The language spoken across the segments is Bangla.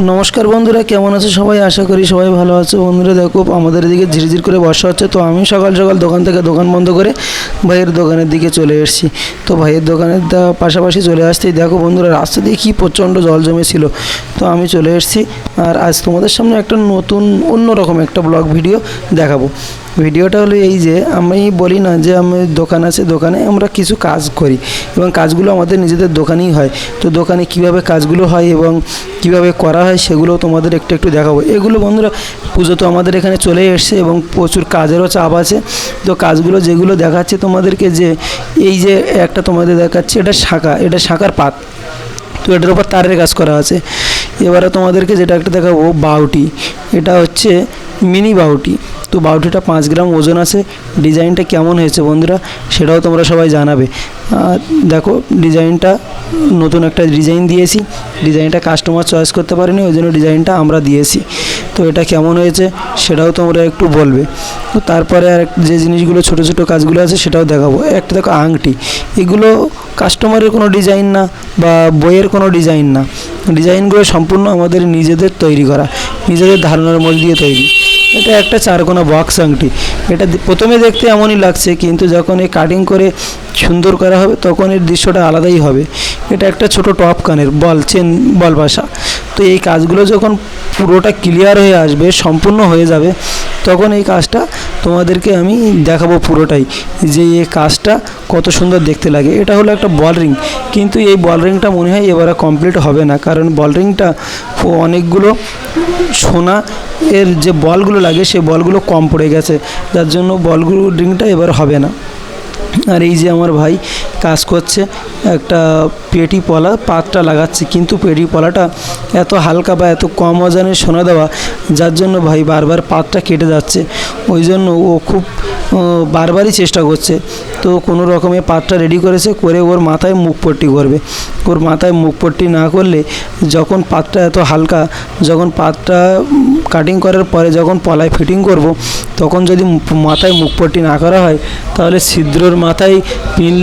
নমস্কার বন্ধুরা, কেমন আছো সবাই? আশা করি সবাই ভালো আছো। বন্ধুরা, দেখো, আমাদের এদিকে ঝিরঝির করে বর্ষা হচ্ছে, তো আমি সকাল সকাল দোকান থেকে দোকান বন্ধ করে ভাইয়ের দোকানের দিকে চলে এসেছি। তো ভাইয়ের দোকানের পাশাপাশি চলে আসতেই দেখো বন্ধুরা, রাস্তা দিয়ে কী প্রচণ্ড জল জমেছিল। তো আমি চলে এসেছি। আর আজ তোমাদের সামনে একটা নতুন, অন্যরকম একটা ব্লগ ভিডিও দেখাবো। ভিডিওটা হলো এই যে, আমি বলি না যে আমি দোকান আছে, দোকানে আমরা কিছু কাজ করি এবং কাজগুলো আমাদের নিজেদের দোকানেই হয়। তো দোকানে কীভাবে কাজগুলো হয় এবং কীভাবে করা হয় সেগুলো তোমাদের একটু একটু দেখাবো। এগুলো বন্ধুরা, পুজো তো আমাদের এখানে চলে এসছে এবং প্রচুর কাজেরও চাপ আছে। তো কাজগুলো যেগুলো দেখাচ্ছে তোমাদেরকে যে, এই যে একটা তোমাদের দেখাচ্ছে, এটা শাখা, এটা শাখার পাত। তো এটার উপর তারের কাজ করা আছে। এবারে তোমাদেরকে যেটা একটা দেখাবো বাউটি। এটা হচ্ছে মিনি বাউটি। তো বাউটিটা পাঁচ গ্রাম ওজন আছে। ডিজাইনটা কেমন হয়েছে বন্ধুরা, সেটাও তোমরা সবাই জানাবে। আর দেখো, ডিজাইনটা নতুন একটা ডিজাইন দিয়েছি। ডিজাইনটা কাস্টমার চয়েস করতে পারেনি, ওই জন্য ডিজাইনটা আমরা দিয়েছি। তো এটা কেমন হয়েছে, সেটাও তোমরা একটু বলবে। তো তারপরে আর যে জিনিসগুলো ছোট ছোট কাজগুলো আছে, সেটাও দেখাবো। একটা দেখো আংটি। এগুলো কাস্টমারের কোনো ডিজাইন না, বা বইয়ের কোনো ডিজাইন না। ডিজাইনগুলো সম্পূর্ণ আমাদের নিজেদের তৈরি করা, নিজেদের ধারণার মধ্যে দিয়ে তৈরি। এটা একটা চারকোনা বক্স আংটি। এটা প্রথমে দেখতে এমনই লাগছে, কিন্তু যখন এই কাটিং করে সুন্দর করা হবে, তখন এর দৃশ্যটা আলাদাই হবে। এটা একটা ছোট টপ কানের বল চেন বল বাসা। তো এই কাজগুলো যখন পুরোটা ক্লিয়ার হয়ে আসবে, সম্পূর্ণ হয়ে যাবে, তখন এই কাজটা তোমাদেরকে আমি দেখাবো পুরোটাই যে এই কাজটা কত সুন্দর দেখতে লাগে। এটা হলো একটা বল রিং। কিন্তু এই বল রিংটা মনে হয় এবারে কমপ্লিট হবে না। কারণ বল রিংটা অনেকগুলো সোনা এর যে বলগুলো লাগে সেই বলগুলো কম পড়ে গেছে। যার জন্য বলগুলো রিংটা এবার হবে না। আর এই যে আমার ভাই কাজ করছে, একটা পেটি পলা, পাতটা লাগাচ্ছে। কিন্তু পেটি পলাটা এত হালকা বা এত কম ওজনের সোনা দেওয়া, যার জন্য ভাই বারবার পাতটা কেটে যাচ্ছে। ওই জন্য ও খুব বারবারই চেষ্টা করছে। তো কোনো রকমে পাতটা রেডি করেছে, করে ওর মাথায় মুখ পট্টি করবে। ওর মাথায় মুখপট্টি না করলে যখন পাতটা এত হালকা, যখন পাতটা কাটিং করার পরে যখন পলায় ফিটিং করব, তখন যদি মাথায় মুখপট্টি না করা হয়, তাহলে ছিদ্রর মাথায় পেন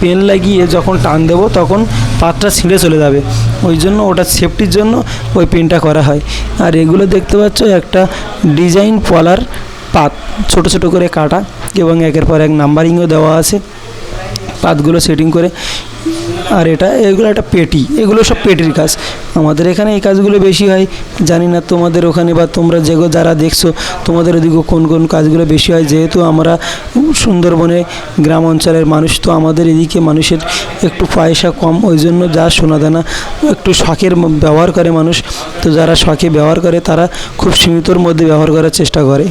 পেন লাগিয়ে যখন টান দেবো, তখন পাতটা ছিঁড়ে চলে যাবে। ওই জন্য ওটা সেফটির জন্য ওই পেনটা করা হয়। আর এগুলো দেখতে পাচ্ছ একটা ডিজাইন পলার পাত, ছোট ছোট করে কাটা এবং একের পর এক নাম্বারিংও দেওয়া আছে। পাতগুলো সেটিং করে। আর এটা, এগুলো একটা পেটি, এগুলো সব পেটির কাজ। আমাদের এখানে এই কাজগুলো বেশি হয়। জানি না তোমাদের ওখানে বা তোমরা যেগুলো যারা দেখছ, তোমাদের ওদিকে কোন কোন কাজগুলো বেশি হয়। যেহেতু আমরা সুন্দরবনে গ্রাম অঞ্চলের মানুষ, তো আমাদের এদিকে মানুষের একটু পয়সা কম, ওই জন্য যা সোনা দানা, একটু শখের ব্যবহার করে মানুষ। তো যারা শখে ব্যবহার করে, তারা খুব সীমিতর মধ্যে ব্যবহার করার চেষ্টা করে।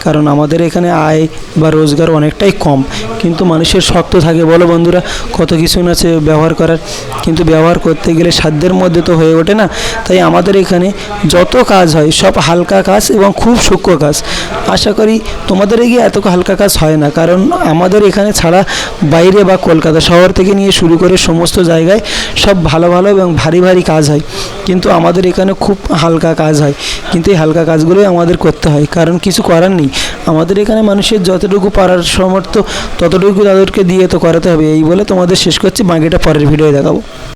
কারণ আমাদের এখানে আয় বা রোজগার অনেকটাই কম। কিন্তু মানুষের শখ তো থাকে। বলো বন্ধুরা, কত কিছু আছে ব্যবহার করার। কিন্তু ব্যবহার করতে গেলে সাধ্যের মধ্যে তো হয়ে ওঠে না। তাই আমাদের এখানে যত কাজ হয়, সব হালকা কাজ এবং খুব সূক্ষ্ম কাজ। আশা করি তোমাদের এগিয়ে এত হালকা কাজ হয় না। কারণ আমাদের এখানে ছাড়া বাইরে বা কলকাতা শহর থেকে নিয়ে শুরু করে সমস্ত জায়গায় সব ভালো ভালো এবং ভারী ভারী কাজ হয়। কিন্তু আমাদের এখানে খুব হালকা কাজ হয়। কিন্তু এই হালকা কাজগুলোই আমাদের করতে হয়। কারণ কিছু করার নেই। আমাদের এখানে মানুষের যতটুকু পারার সামর্থ্য, ততটুকু তাদেরকে দিয়ে তো করাতে হবে। এই বলে তোমাদের শেষ করছি। বাকিটা পরের ভিডিও দেখাবো।